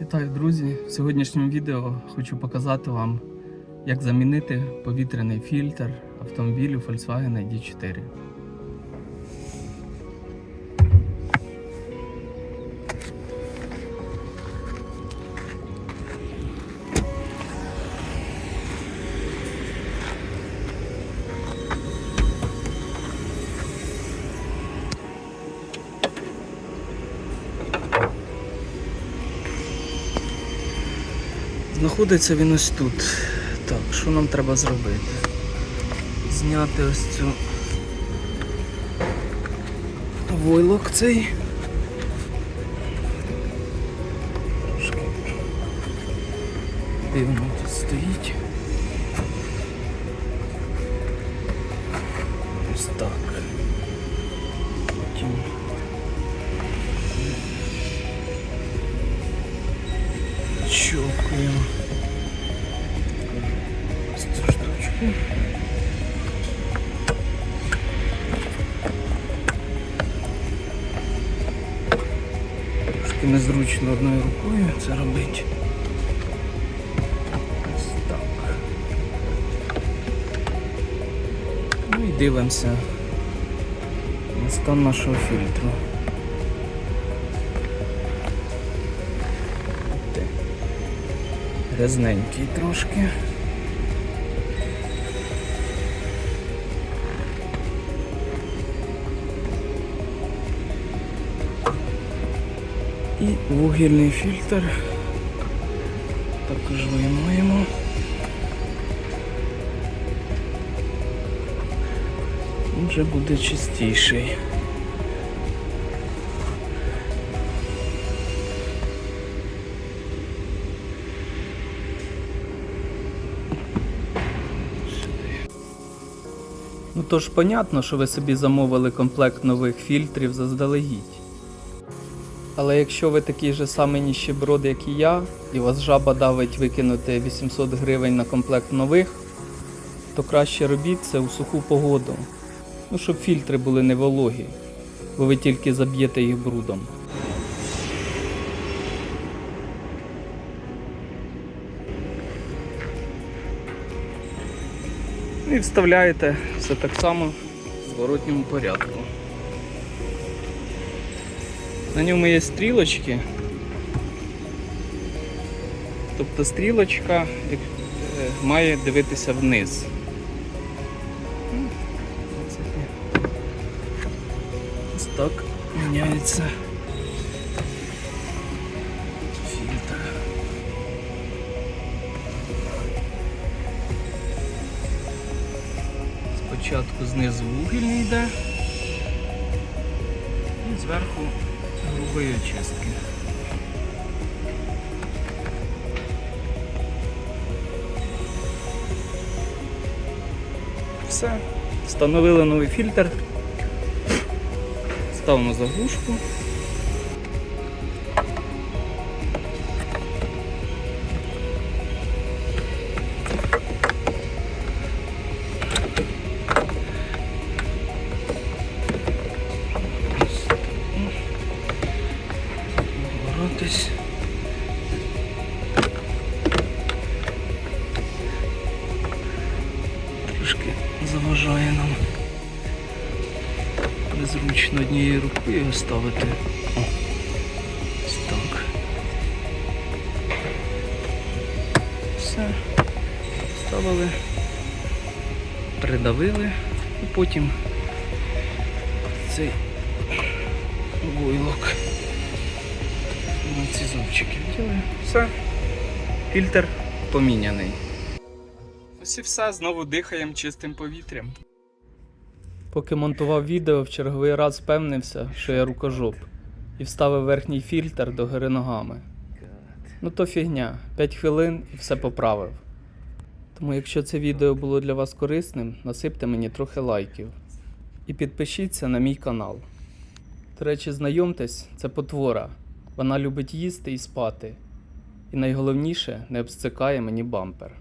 Вітаю, друзі! В сьогоднішньому відео хочу показати вам, як замінити повітряний фільтр автомобілю Volkswagen ID4. Знаходиться він ось тут. Так, що нам треба зробити? Зняти ось цю войлок цей. Дивно тут стоїть. Ось так. Потім. Штучку. Трошки незручно одною рукою це робити. Ось так. Ну і дивимося на стан нашого фільтру. Грязненький трошки. І вугільний фільтр також виймаємо. Вже буде чистіший. Ну то ж понятно, що ви собі замовили комплект нових фільтрів заздалегідь. Але якщо ви такий же самий ніщеброд, як і я, і вас жаба давить викинути 800 гривень на комплект нових, то краще робіть це у суху погоду. Ну, щоб фільтри були не вологі, бо ви тільки заб'єте їх брудом. І вставляєте все так само в зворотньому порядку. На ньому є стрілочки. Тобто стрілочка е, має дивитися вниз. Ось так міняється фільтр. Спочатку знизу вугільний йде і зверху грубої очистки. Все. Встановили новий фільтр. Ставимо заглушку. Заважає нам. Незручно однією рукою його ставити. О, так. Все. Ставили, придавили і потім цей войлок на ці зубчики вділи. Все. Фільтр поміняний. Ось і все, знову дихаємо чистим повітрям. Поки монтував відео, в черговий раз впевнився, що я рукожоп, і вставив верхній фільтр до гори ногами. Ну то фігня, 5 хвилин і все поправив. Тому якщо це відео було для вас корисним, насипте мені трохи лайків. І підпишіться на мій канал. До речі, знайомтесь, це потвора. Вона любить їсти і спати. І найголовніше не обсцикає мені бампер.